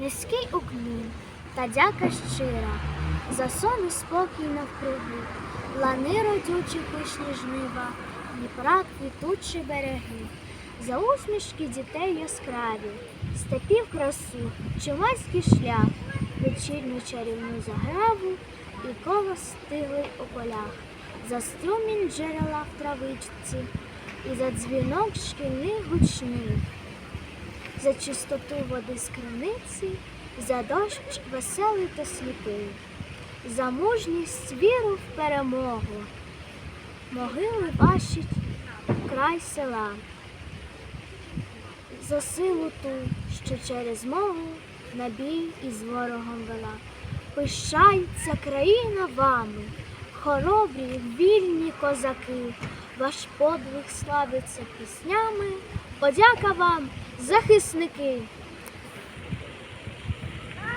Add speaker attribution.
Speaker 1: низький уклін та дяка щира, за сон і спокій навкруги, лани родючі пишні жнива, Дніпра квітучі береги, за усмішки дітей яскраві, степів красу, чумацький шлях, вечірню чарівну заграву і коло стиглий у полях, за струмінь джерела в травичці, і за дзвінок шкільних гучних за чистоту води з криниці, за дощ веселий та сліпий, за мужність віру в перемогу, могили ваші край села, за силу ту, що через мову на бій із ворогом вела. Пишається країна вами, хоробрі, вільні козаки, ваш подвиг славиться піснями. Подяка вам, захисники!